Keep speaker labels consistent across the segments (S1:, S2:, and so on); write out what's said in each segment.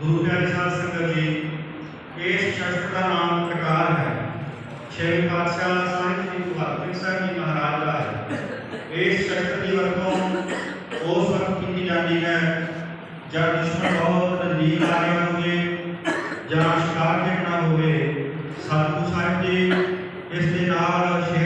S1: ਗੁਰੂ ਪਿਆਰੇ ਸਾਧ ਸੰਗਤ ਜੀ, ਇਸ ਸ਼ਸਤਰ ਦਾ ਨਾਮ ਕਟਾਰ ਹੈ। ਛੇਵੇਂ ਪਾਤਸ਼ਾਹ ਸਾਹਿਬ ਜੀ ਗੁਰੂ ਸਾਹਿਬ ਜੀ ਮਹਾਰਾਜ ਦਾ ਹੈ। ਇਸ ਸ਼ਸਤਰ ਦੀ ਵਰਤੋਂ ਉਸ ਵਕਤ ਕੀਤੀ ਜਾਂਦੀ ਹੈ, ਜਦ ਦੁਸ਼ਮਣ ਬਹੁਤ ਨਜ਼ਦੀਕ ਆ ਰਿਹਾ ਹੋਵੇ ਜਾਂ ਸ਼ਿਕਾਰ ਖੇਡਣਾ ਹੋਵੇ। ਸਤਿਗੁਰੂ ਸਾਹਿਬ ਜੀ ਇਸ ਦੇ ਨਾਲ ਸ਼ੇਰ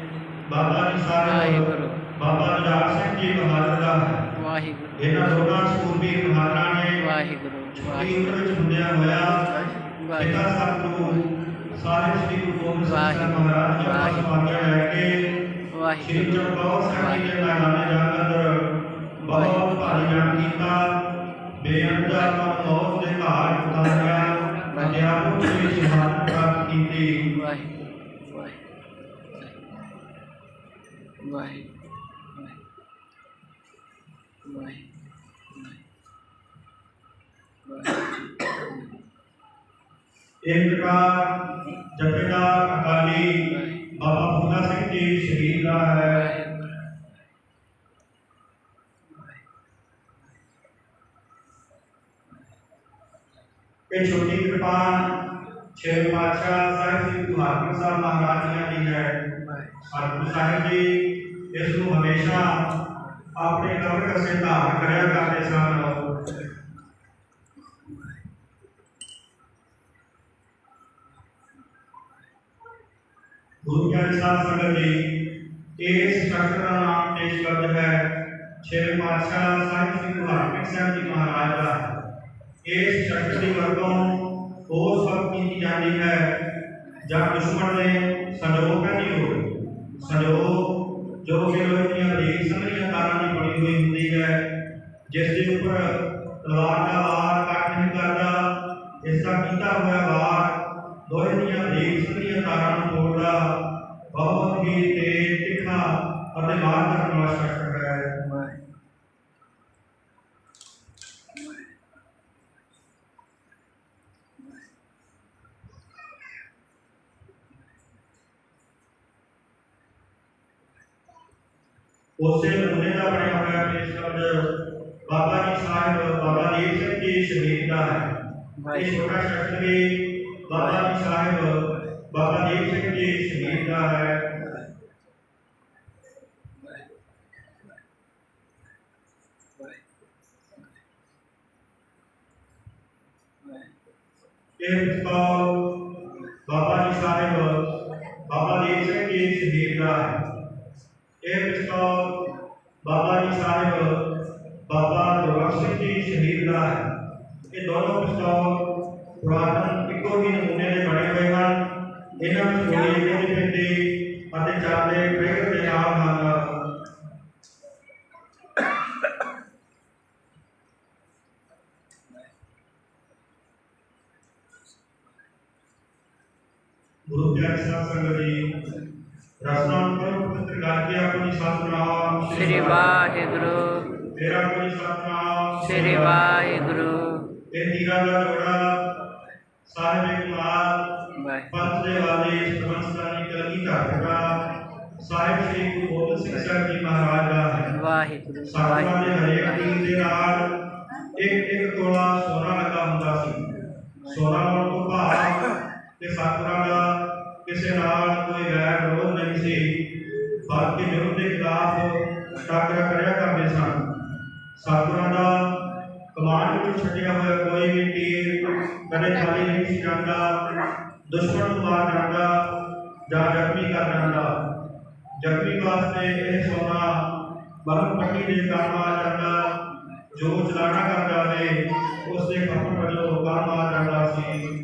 S1: ਬਾਬਾ
S2: ਵਾਹਿਗੁਰੂ।
S1: ਬਾਬਾ ਜੁਝਾਰ ਸਿੰਘ ਜੀ ਬਹਾਦਰ ਦਾ ਹੈ।
S2: ਵਾਹਿਗੁਰੂ।
S1: ਇਹਨਾਂ ਦੋਨਾਂ ਸੂਰਬੀਰ ਬਹਾਦਰਾਂ ਨੇ
S2: ਵਾਹਿਗੁਰੂ
S1: ਛੋਟੀ ਉਮਰ ਵਿੱਚ ਹੁੰਦਿਆਂ ਹੋਇਆ ਪਿਤਾ ਸਾਹਿਬ ਸ੍ਰੀ ਗੁਰੂ ਗੋਬਿੰਦ ਸਿੰਘ ਮਹਾਰਾਜ ਜੀ ਦਾ। ਸਮਾਗਮ ਲੈ ਕੇ ਸ੍ਰੀ ਚਮਕੌਰ ਸਾਹਿਬ ਜੀ ਦੇ ਮੈਦਾਨੇ ਜਾ ਅੰਦਰ ਬਹੁਤ ਭਾਰੀ ਜਨ ਕੀਤਾ। ਬੇਅੰਤਾ ਮਨ ਮੌਤ ਦੇ ਘਾਟ ਉਤਾਰਿਆ ਬੰਦਿਆ ਦੀ ਸ਼ਹਾਦਤ ਪ੍ਰਾਪਤ ਕੀਤੀ।
S2: ਵਾਹਿਗੁਰੂ।
S1: ایک اکالی بابا پھولا سنگھ جی شہید رہا ہے چھوٹی کرپان چھ بادشاہ صاحب ہے بہادر ہمیشہ اپنے کمر سے دھار کرتے سن ਗੁਰੂ ਪਿਆਰੇ ਸਾਹਿਬ ਸੰਗਤ ਜੀ ਇਸ ਸ਼ਸਤਰ ਦਾ ਨਾਮ ਪੇਸ਼ ਕਰਦ ਹੈ ਛੇਵੇਂ ਪਾਤਸ਼ਾਹ ਸਾਹਿਬ ਸ੍ਰੀ ਗੁਰੂ ਹਰਗੋਬਿੰਦ ਸਾਹਿਬ ਜੀ ਮਹਾਰਾਜ ਦਾ। ਇਸ ਸ਼ਸਤਰ ਦੀ ਵਰਤੋਂ ਉਸ ਵਕਤ ਕੀਤੀ ਜਾਂਦੀ ਹੈ, ਜਾਂ ਦੁਸ਼ਮਣ ਨੇ ਸੰਜੋਗ ਕਰਨੀ ਹੋਵੇ ਸੰਜੋਗ ਜੋ ਕਿ ਲੋਹੇ ਦੀਆਂ ਦੇਖ ਸੰਗਰੀਆਂ ਤਾਰਾਂ ਦੀ ਬਣੀ ਹੋਈ ਹੁੰਦੀ ਹੈ, ਜਿਸ ਦੇ ਉੱਪਰ ਤਲਵਾਰ ਦਾ ਵਾਰ ਕੱਟ ਨਹੀਂ ਕਰਦਾ, ਇਸ ਦਾ ਕੀਤਾ ਹੋਇਆ ਵਾਰ ਲੋਹੇ ਦੀਆਂ ਦੇਖ ਸੰਗਰੀਆਂ ਤਾਰਾਂ ਨੂੰ ਤੋੜਦਾ ਬਹੁਤ ਹੀ ਤੇਜ਼ ਤਿੱਖਾ ਅਤੇ ਮਾਰ ਕਰਨ ਵਾਲਾ ਸ਼ਸਤਰ ਹੈ ਉਸੇ ਨਮੂਨੇ ਦਾ ਬਣਿਆ ਹੋਇਆ ਪੇਸ਼ ਸ਼ਬਦ ਬਾਬਾ ਜੀ ਸਾਹਿਬ ਬਾਬਾ ਦੀਪ ਸਿੰਘ ਜੀ ਸ਼ਹੀਦ ਦਾ ਹੈ ਇਹ ਛੋਟਾ ਸ਼ਬਦ ਵੀ ਬਾਬਾ ਜੀ ਸਾਹਿਬ ਬਾਬਾ ਜੀ ਸਿੰਘ ਜੀ ਸ਼ਹੀਦ ਦਾ ਹੈ ਇਹਨਾਂ ਬਾਬਾ ਜੀ ਸਾਹਿਬ ਬਾਬਾ ਜੀ ਸਿੰਘ ਜੀ ਸ਼ਹੀਦ ਦਾ ਹੈ ਇਹਨਾਂ ਬਾਬਾ ਜੀ ਸਾਹਿਬ ਬਾਬਾ ਦੁਰਗ ਸਿੰਘ ਜੀ ਸ਼ਹੀਦ ਦਾ ਹੈ ਇਹ ਦੋਨੋਂ ਪਿਸਤੌਲ ਪ੍ਰਾਣ ਇੱਕੋ ਹੀ ਨਮੂਨੇ ਦੇ ਬਣੇ ਹੋਏ ਹਨ। ਇਹਨਾਂ ਵਿੱਚ ਗੋਲੀ ਨਹੀਂ ਪੈਂਦੀ ਅਤੇ ਚੱਲਦੇ ਟ੍ਰਿਗਰ ਦੇ ਨਾਲ ਹਨ ਗੁਰੂ ਪਿਆਰੇ ਸਾਹਿਬ ਸੰਗਤ ਜੀ ਰਸਨਾ ਕਰੋ ਪਵਿੱਤਰ ਗਾ ਕੇ ਆਪਣੀ ਸਤਨਾਮ
S2: ਸ੍ਰੀ ਵਾਹਿਗੁਰੂ।
S1: ਤੇਰਾ ਕੋਈ ਸਤਨਾਮ।
S2: ਸ੍ਰੀ ਵਾਹਿਗੁਰੂ।
S1: ਇਹ ਹੀਰਾ ਦਾ ਲੋੜਾ ਸਾਹਿਬ ਕੁਮਾਰ
S2: ਵਾਹਿਗੁਰੂ।
S1: ਪੰਥ ਦੇ ਵਾਲੇ ਸਰਬੰਸਤਾਨੀ ਕਲਗੀ ਘਾਟਗਾ ਸਾਹਿਬ ਸ੍ਰੀ ਗੁਰੂ ਗੋਬਿੰਦ ਸਿੰਘ ਸਾਹਿਬ ਜੀ ਮਹਾਰਾਜ ਦਾ ਹੈ
S2: ਵਾਹਿਗੁਰੂ
S1: ਸਾਧੂਆਂ ਦੇ ਹਰੇਕ ਟੀਮ ਦੇ ਨਾਲ ਇੱਕ ਇੱਕ ਤੋਲਾ ਸੋਨਾ ਲੱਗਾ ਹੁੰਦਾ ਸੀ। ਸੋਨਾ ਹੋਣ ਤੋਂ ਭਾਵ ਕਿ ਸਤਿਗੁਰਾਂ ਦਾ ਕਿਸੇ ਨਾਲ ਕੋਈ ਗੈਰ ਵਿਰੋਧ ਨਹੀਂ ਸੀ। ਬਲਕਿ ਵਿਰੋਧ ਦੇ ਖਿਲਾਫ ਟਾਕਰਾ ਕਰਿਆ ਕਰਦੇ ਸਨ। ਸਤਿਗੁਰਾਂ ਦਾ ਕਮਾਂਡ ਵਿੱਚ ਛੱਡਿਆ ਹੋਇਆ, ਕੋਈ ਵੀ ਤੀਰ ਕਦੇ ਖਾਲੀ ਨਹੀਂ ਜਾਂਦਾ, ਦੁਸ਼ਮਣ ਨੂੰ ਮਾਰ ਜਾਂਦਾ, ਜਾਂ ਜ਼ਖਮੀ ਕਰ ਜਾਂਦਾ। ਜ਼ਖਮੀ ਵਾਸਤੇ ਇਹ ਸੋਨਾ ਬਹੁਤ ਪੱਟੀ ਦੇ ਕੰਮ ਆ ਜਾਂਦਾ, ਜੋ ਚਲਾਣਾ ਕਰ ਜਾਵੇ ਉਸ ਦੇ ਕੰਮ ਵੱਲੋਂ ਕੰਮ ਆ ਜਾਂਦਾ ਸੀ।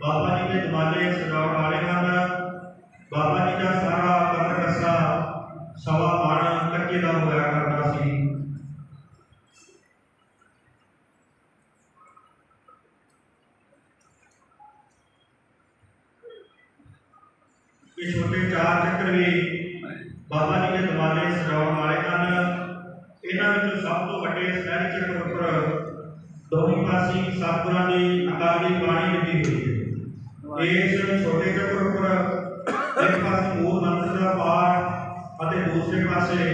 S1: ਬਾਬਾ ਜੀ ਦੇ ਦਮਾਲੇ ਸਜਾਉਣ ਵਾਲੇ ਹਨ ਬਾਬਾ ਜੀ ਦਾ ਸਾਰਾ ਕਬਰ ਕੱਸਾ ਸਵਾ ਮਣ ਕੱਚੇ ਦਾ ਹੋਇਆ ਕਰਦਾ ਸੀ ਇਹ ਛੋਟੇ ਚਾਰ ਚੱਕਰ ਵੀ ਬਾਬਾ ਜੀ ਦੇ ਦਮਾਲੇ ਸਜਾਉਣ ਵਾਲੇ ਹਨ ਇਹਨਾਂ ਵਿੱਚੋਂ ਸਭ ਤੋਂ ਵੱਡੇ ਸਹਿਜ ਚੱਕਰ ਉੱਪਰ ਦੋਹੀਂ ਪਾਸੇ ਸਤਿਗੁਰਾਂ ਦੀ ਅਕਾਲੀ ਬਾਣੀ ਲਿਖੀ ਹੋਈ ਹੈ ਇਸ ਛੋਟੇ ਚੱਕਰ ਉੱਪਰ ਇੱਕ ਪਾਸੇ ਮੂਲ ਮੰਤਰ ਦਾ ਪਾਠ ਅਤੇ ਦੂਸਰੇ ਪਾਸੇ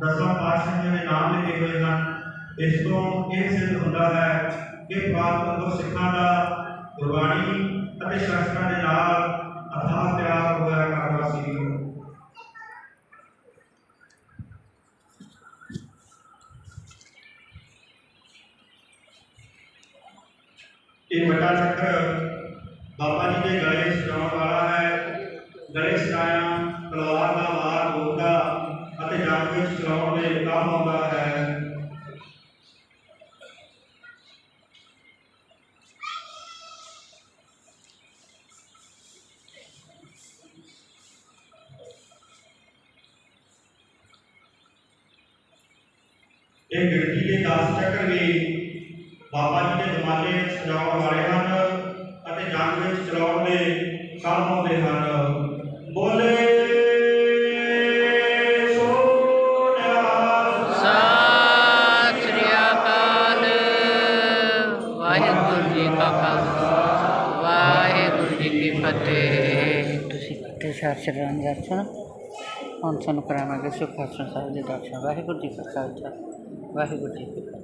S1: ਦਸਾਂ ਪਾਤਸ਼ਾਹਾਂ ਦੇ ਨਾਮ ਲਿਖੇ ਹੋਏ ਹਨ ਇਸ ਤੋਂ ਇਹ ਸਿੱਧ ਹੁੰਦਾ ਹੈ ਕਿ ਪ੍ਰਾਪਤ ਸਿੱਖਾਂ ਦਾ ਗੁਰਬਾਣੀ ਅਤੇ ਸ਼ਾਸਤਰਾਂ ਦੇ ਨਾਲ ਅਥਾਹ ਪਿਆਰ ਹੋਇਆ ਕਰਦਾ ਸੀ ਇਹ ਵੱਡਾ ਚੱਕਰ ਬਾਬਾ ਜੀ ਦੇ ਗਲੇ ਸਜਾਉਣ ਵਾਲਾ ਹੈ ਗਲੇ ਸਜਾਇਆ ਤਲਵਾਰ ਦਾ ਵਾਰ ਗੋਗਾ ਅਤੇ ਜੰਗ ਵਿੱਚ ਚਲਾਉਣ ਦੇ ਕੰਮ ਆਉਂਦਾ ਹੈ ਇਹ ਗਿਣਤੀ ਦੇ 10 ਚੱਕਰ ਵੀ ਬਾਬਾ ਜੀ ਦੇ ਦਮਾਲੇ ਸਜਾਉਣ ਵਾਲੇ ਹਨ ਅਤੇ ਜੰਗ ਵਿੱਚ ਚਲਾਉਣ ਦੇ ਕੰਮ ਆਉਂਦੇ ਹਨ। ਬੋਲੇ
S2: ਸਤਿ ਸ੍ਰੀ ਅਕਾਲ। ਵਾਹਿਗੁਰੂ ਜੀ ਕਾ ਖਾਲਸਾ ਵਾਹਿਗੁਰੂ ਜੀ ਕੀ ਫਤਿਹ। ਤੁਸੀਂ ਤੇ ਸ਼ਾਸਤਰਾਂ ਦੇ ਦਰਸ਼ਨ ਹੁਣ ਸਾਨੂੰ ਕਰਾਵਾਂਗੇ ਸੁਖਾਸਨ ਸਾਹਿਬ ਦੇ ਦਰਸ਼ਨ। ਵਾਹਿਗੁਰੂ ਜੀ ਕਾ ਖਾਲਸਾ ਵਾਹਿਗੁਰੂ ਜੀ ਕੀ ਫਤਿਹ।